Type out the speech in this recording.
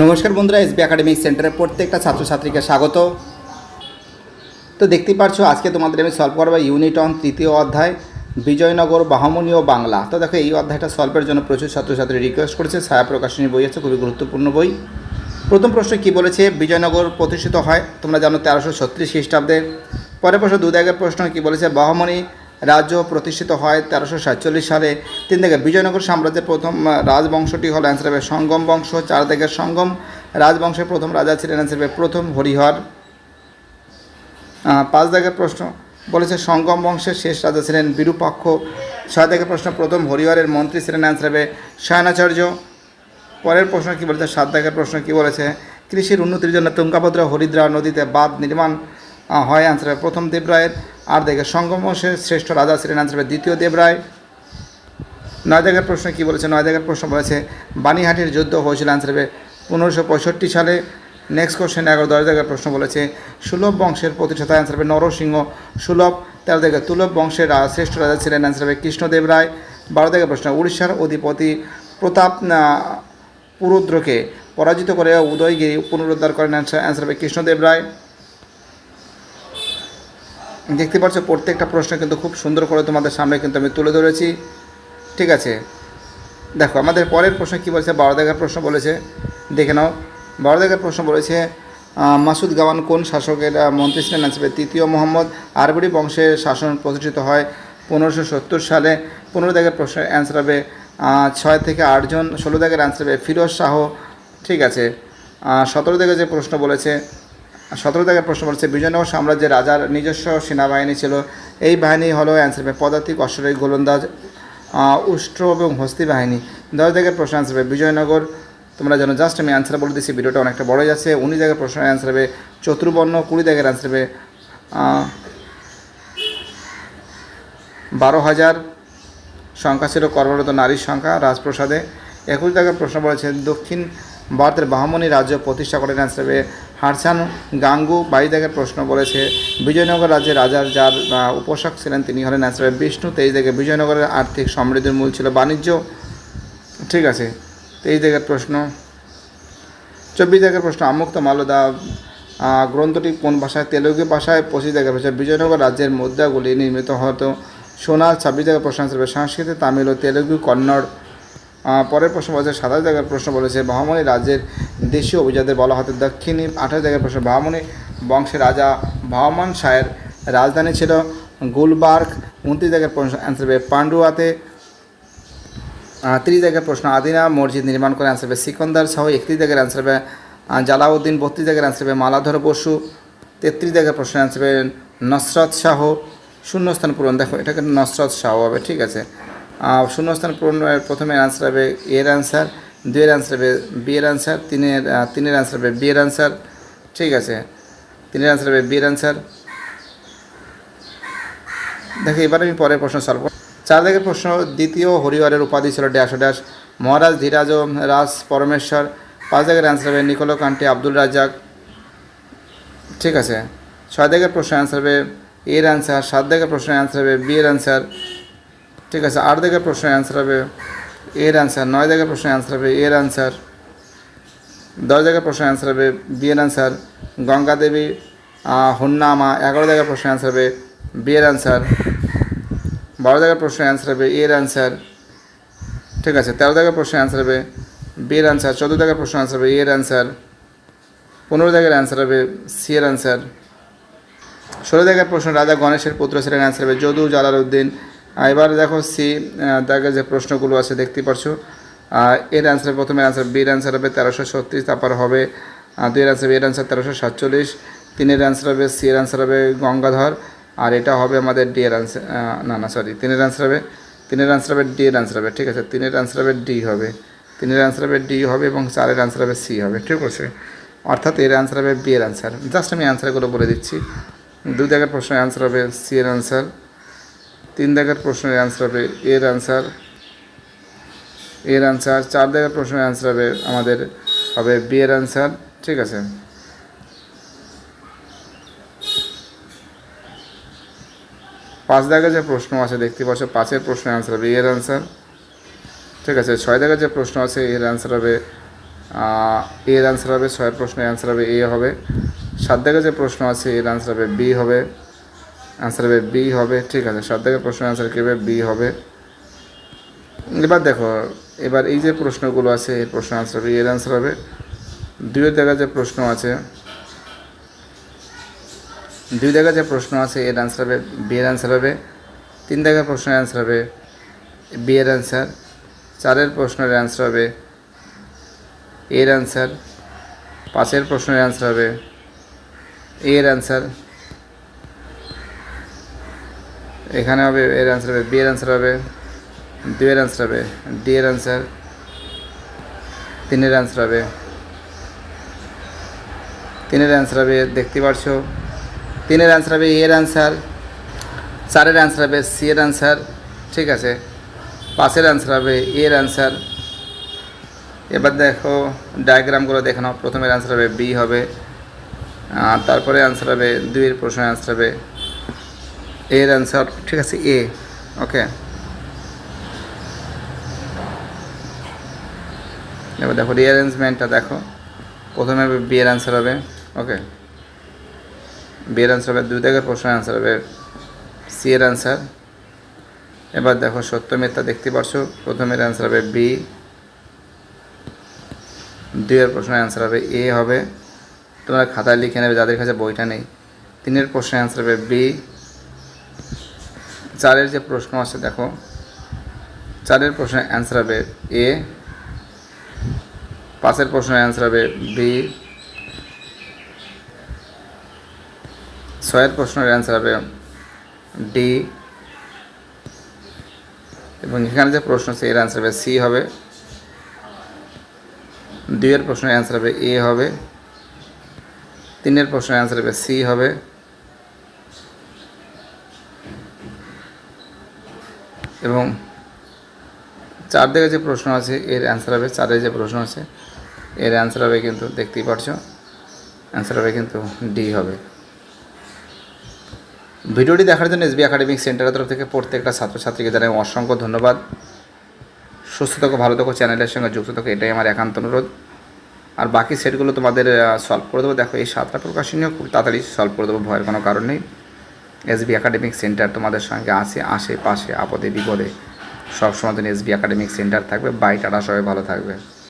নমস্কার বন্ধুরা, SB academic সেন্টারের প্রত্যেকটা ছাত্রছাত্রীকে স্বাগত। তো দেখতেই পারছ আজকে তোমাদের আমি সলভ করব ইউনিট অন তৃতীয় অধ্যায়, বিজয়নগর বাহমনি ও বাংলা। তো দেখো, এই অধ্যায়টা সলভের জন্য প্রচুর ছাত্রছাত্রী রিকোয়েস্ট করেছে, ছায়া প্রকাশনী বই আছে, খুবই গুরুত্বপূর্ণ বই। প্রথম প্রশ্ন কি বলেছে? বিজয়নগর প্রতিষ্ঠিত হয়, তোমরা জানো তেরোশো ছত্রিশ খ্রিস্টাব্দে। পরের প্রশ্ন দু দাগের প্রশ্ন কি বলেছে? বাহমনি রাজ্য প্রতিষ্ঠিত হয় তেরোশো সাতচল্লিশ সালে। তিন দিকে বিজয়নগর সাম্রাজ্যের প্রথম রাজবংশটি হল অ্যান্সার হবে সঙ্গম বংশ। চার দিকের সঙ্গম রাজবংশের প্রথম রাজা ছিলেন অ্যান্সার হবে প্রথম হরিহর। পাঁচ দাগের প্রশ্ন বলেছে, সঙ্গম বংশের শেষ রাজা ছিলেন বিরূপাক্ষ। ছয় দাগের প্রশ্ন, প্রথম হরিহরের মন্ত্রী ছিলেন অ্যান্সার হবে শয়নাচার্য। পরের প্রশ্ন কি বলেছে, সাত দাগের প্রশ্ন কি বলেছে, কৃষির উন্নতির জন্য তুঙ্গাভদ্রা হরিদ্রা নদীতে বাঁধ নির্মাণ হয় অ্যান্সার প্রথম দেবরায়ের। আর দেখে সঙ্গম বংশের শ্রেষ্ঠ রাজা ছিলেন হবে দ্বিতীয় দেবরায়। নয় দাগের প্রশ্ন কি বলেছে? নয় দাগের প্রশ্ন বলেছে বানিহাটির যুদ্ধ হয়েছিল হবে পনেরোশো পঁয়ষট্টি সালে। নেক্সট কোশ্চেন এগারো দশ দাগের প্রশ্ন বলেছে, সুলভ বংশের প্রতিষ্ঠাতা অ্যান্সার হবে নরসিংহ সুলভ। তেরো দাগে তুলভ বংশের শ্রেষ্ঠ রাজা ছিলেন অ্যান্সার হবে কৃষ্ণদেব রায় বারো দাগের প্রশ্ন, উড়িষ্যার অধিপতি প্রতাপ পুরুদ্রকে পরাজিত করে উদয়গিরি পুনরুদ্ধার করেন অ্যান্সার হবে কৃষ্ণদেব রায় দেখতে পাচ্ছ প্রত্যেকটা প্রশ্ন কিন্তু খুব সুন্দর করে তোমাদের সামনে কিন্তু আমি তুলে ধরেছি। ঠিক আছে? দেখো, আমাদের পরের প্রশ্ন কী বলেছে? বারো দেখার প্রশ্ন বলেছে। দেখে নাও। বারো দেখার প্রশ্ন বলেছে মাসুদ গাওয়ান কোন শাসকের মন্ত্রী ছিলেন? আসবে তৃতীয় মোহাম্মদ আরবরি বংশের শাসন প্রতিষ্ঠিত হয় পনেরোশো সত্তর সালে। পনেরো দাগের প্রশ্নের অ্যান্সার হবে ছয় থেকে আটজন ষোলো দাগের অ্যান্সার হবে ফিরোজ শাহ। ঠিক আছে? সতেরো দাগে যে প্রশ্ন বলেছে সতেরো দাগের প্রশ্ন বলেছে বিজয়নগর সাম্রাজ্যের রাজার নিজস্ব সেনাবাহিনী ছিল। এই বাহিনী হলো অ্যান্সার হবে পদাতিক অশ্বরী গোলন্দাজ উষ্ট্র এবং হস্তি বাহিনী। দশ দাগের প্রশ্ন অ্যান্সার হবে বিজয়নগর তোমরা জানো, জাস্ট আমি অ্যান্সার বলে দিচ্ছি ভিডিওটা অনেকটা বড় যাচ্ছে। উনিশ দাগের প্রশ্নের অ্যান্সার হবে চতুর্বর্ণ, কুড়ি দাগের অ্যান্সার হবে বারো হাজার সংখ্যা ছিল কর্মরত নারীর সংখ্যা, রাজপ্রসাদে। একুশ দাগের প্রশ্ন বলেছে দক্ষিণ ভারতের বাহমনি রাজ্য প্রতিষ্ঠা করেন হবে হারসান গাঙ্গু। বাইশ দাগের প্রশ্ন বলেছে বিজয়নগর রাজ্যের রাজার যার আহ, উপাসক ছিলেন তিনি হলেন হবে বিষ্ণু। তেইশ দাগে বিজয়নগরের আর্থিক সমৃদ্ধির মূল ছিল বাণিজ্য। ঠিক আছে তেইশ দাগের প্রশ্ন চব্বিশ দাগের প্রশ্ন আমুক্ত মালদা গ্রন্থটি কোন ভাষায়? তেলুগু ভাষায়। পঁচিশ দাগের প্রশ্ন বিজয়নগর রাজ্যের মুদ্রাগুলি নির্মিত হতো। সোনা ছাব্বিশ জায়গার প্রশ্ন আসবে সংস্কৃত তামিল ও তেলুগু কন্নড়। পরের প্রশ্ন বলেছে সাতাশ জায়গার প্রশ্ন বলেছে বাহামনি রাজ্যের দেশীয় অভিজাতদের বলা হতো দক্ষিণী আঠাশ জায়গার প্রশ্ন বাহামনি বংশের রাজা বাহমান শাহের রাজধানী ছিল গুলবার্গ উনত্রিশ জায়গার প্রশ্ন অ্যান্সার হবে পান্ডুয়াতে আহ, তিরিশ জায়গার প্রশ্ন আদিনা মসজিদ নির্মাণ করে অ্যান্সার হবে সিকন্দার সহ একত্রিশ জায়গার অ্যান্সার হবে জালাউদ্দিন বত্রিশ জায়গার অ্যান্সার হবে মালাধর বসু তেত্রিশ জায়গার প্রশ্ন অ্যান্সার হবে নসরত শাহ শূন্যস্থান পূরণ। দেখো এটা কিন্তু নসরত শাহ হবে ঠিক আছে। শূন্যস্থান পূরণের প্রথমে অ্যান্সার হবে এর অ্যান্সার দুইয়ের অ্যান্সার হবে বি এর অ্যান্সার তিনের তিনের অ্যান্সার হবে বি এর অ্যান্সার ঠিক আছে? তিনের অ্যান্সার হবে বি এর অ্যান্সার দেখো, এবার আমি পরের প্রশ্ন সলভ চার দিকের প্রশ্ন, দ্বিতীয় হরিহরের উপাধি ছিল ড্যাশ ড্যাশ মহারাজ ধীরাজ রাজ পরমেশ্বর। পাঁচ দিকের অ্যান্সার হবে নিকোলো কান্টি আব্দুল রাজ্জাক। ঠিক আছে? ছয় দিকের প্রশ্ন অ্যান্সার হবে এর অ্যান্সার সাত দিকের প্রশ্নের অ্যান্সার হবে বি এর অ্যান্সার ঠিক আছে আট দিকের প্রশ্নের অ্যান্সার হবে, এর অ্যান্সার নয় দিকের প্রশ্নের অ্যান্সার হবে, এর অ্যান্সার দশ জায়গার প্রশ্নের অ্যান্সার হবে, বি এর অ্যান্সার গঙ্গা দেবী হন্নামা এগারো জায়গার প্রশ্নের অ্যান্সার হবে, বি এর অ্যান্সার বারো জায়গার প্রশ্নের অ্যান্সার হবে এর অ্যান্সার ঠিক আছে, তেরো জায়গার প্রশ্নের অ্যান্সার হবে, বি এর অ্যান্সার চোদ্দ জায়গার প্রশ্ন অ্যান্সার হবে এর অ্যান্সার পনেরো জায়গার অ্যান্সার হবে, সি এর অ্যান্সার ষোলো জায়গার প্রশ্ন রাজা গণেশের পুত্র ছিলেন অ্যান্সার হবে, যদু জালালউদ্দিন এবার দেখো সি দাগের যে প্রশ্নগুলো আছে, দেখতে পারছ? এর অ্যান্সার প্রথমে অ্যান্সার বির অ্যান্সার হবে তেরোশো ছত্রিশ, তারপর হবে দুইয়ের অ্যান্সার এর অ্যান্সার তেরোশো সাতচল্লিশ, তিনের অ্যান্সার হবে সি এর অ্যান্সার হবে গঙ্গাধর, আর এটা হবে আমাদের ডি এর অ্যান্সার না না সরি তিনের অ্যান্সার হবে, তিনের অ্যান্সার হবে ডি এর অ্যান্সার হবে, ঠিক আছে? তিনের অ্যান্সার হবে ডি হবে, তিনের অ্যান্সার হবে ডি হবে এবং চারের অ্যান্সার হবে সি হবে, ঠিক আছে? অর্থাৎ এর অ্যান্সার হবে বি এর অ্যান্সার জাস্ট আমি অ্যান্সারগুলো বলে দিচ্ছি। দুই জায়গার প্রশ্নের অ্যান্সার হবে সি এর অ্যান্সার তিন দাগের প্রশ্নের অ্যান্সার হবে এর অ্যান্সার এর অ্যান্সার চার দাগের প্রশ্নের অ্যান্সার হবে, আমাদের হবে বি এর অ্যান্সার ঠিক আছে? পাঁচ দাগে যে প্রশ্ন আছে, দেখতে পাচ্ছ, পাঁচের প্রশ্নের অ্যান্সার হবে এর অ্যান্সার ঠিক আছে? ছয় দাগের যে প্রশ্ন আছে এর অ্যান্সার হবে এর অ্যান্সার হবে, ছয়ের প্রশ্নের অ্যান্সার হবে এ হবে। সাত দাগে যে প্রশ্ন আছে এর অ্যান্সার হবে বি হবে। অ্যান্সার হবে বি হবে, ঠিক আছে। সাত দাগের প্রশ্নের অ্যান্সার কী হবে? বি হবে। এবার দেখো, এবার এই যে প্রশ্নগুলো আছে এর প্রশ্ন অ্যান্সার হবে, এর অ্যান্সার হবে। দুইয়ের জায়গায় যে প্রশ্ন আছে, দুই জায়গায় যে প্রশ্ন আছে, এর অ্যান্সার হবে বি এর অ্যান্সার হবে। তিন জায়গায় প্রশ্নের অ্যান্সার হবে বি এর অ্যান্সার চারের প্রশ্নের অ্যান্সার হবে এর অ্যান্সার পাঁচের প্রশ্নের অ্যান্সার হবে এর অ্যান্সার এখানে হবে এর অ্যান্সার হবে বি এর অ্যান্সার হবে দুইয়ের অ্যান্সার হবে ডি এর অ্যান্সার তিনের অ্যান্সার হবে। তিনের অ্যান্সার হবে, দেখতে পারছ? তিনের অ্যান্সার হবে এর অ্যান্সার চারের অ্যান্সার হবে সি এর অ্যান্সার ঠিক আছে? পাঁচের অ্যান্সার হবে এর অ্যান্সার এবার দেখো ডায়াগ্রামগুলো দেখে নাও। প্রথমের অ্যান্সার হবে বি হবে তারপরে অ্যান্সার হবে, দুইয়ের প্রশ্নের অ্যান্সার হবে। এর অ্যান্সার ঠিক আছে এ ওকে এবার দেখো রিঅ্যারেঞ্জমেন্টটা দেখো। প্রথমে বি এর অ্যান্সার হবে ওকে বি এর অ্যান্সার হবে, দুই থেকে প্রশ্নের অ্যান্সার হবে সি এর অ্যান্সার এবার দেখো সত্য মিথ্যা দেখতে পারছ, প্রথমের অ্যান্সার হবে বি দুইয়ের প্রশ্নের অ্যান্সার হবে এ হবে। তোমরা খাতায় লিখে নেবে, যাদের কাছে বইটা নেই। তিনের প্রশ্নের অ্যান্সার হবে বি চারের যে প্রশ্ন আছে, দেখো। চারের প্রশ্নের অ্যান্সার হবে এ পাঁচের প্রশ্নের অ্যান্সার হবে বি ছয়ের প্রশ্নের অ্যান্সার হবে ডি এবং এখানে যে প্রশ্ন আছে, এর অ্যান্সার হবে সি হবে। দুইয়ের প্রশ্নের অ্যান্সার হবে এ হবে। তিনের প্রশ্নের অ্যান্সার হবে সি হবে। এবং চার দিকে যে প্রশ্ন আছে, এর অ্যান্সার হবে চারের যে প্রশ্ন আছে, এর অ্যান্সার হবে কিন্তু দেখতেই পারছ অ্যান্সার হবে কিন্তু ডি হবে। ভিডিওটি দেখার জন্য এসবি একাডেমিক সেন্টারের তরফ থেকে প্রত্যেকটা ছাত্রছাত্রীকে জানাই অসংখ্য ধন্যবাদ। সুস্থ থাকো, ভালো থাকো, চ্যানেলের সঙ্গে যুক্ত থাকো, এটাই আমার একান্ত অনুরোধ। আর বাকি সেটগুলো তোমাদের সলভ করে দেবো। দেখো, এই সাতটা প্রকাশনীয় খুব তাড়াতাড়ি সলভ করে দেবো, ভয়ের কোনো কারণ নেই। এসবি একাডেমিক সেন্টার তোমাদের সঙ্গে আছে, আশেপাশে, আপদে বিপদে। সবসময় তুমি এসবি একাডেমিক সেন্টার থাকবে, বাই, টাটা, সবাই ভালো থাকবে।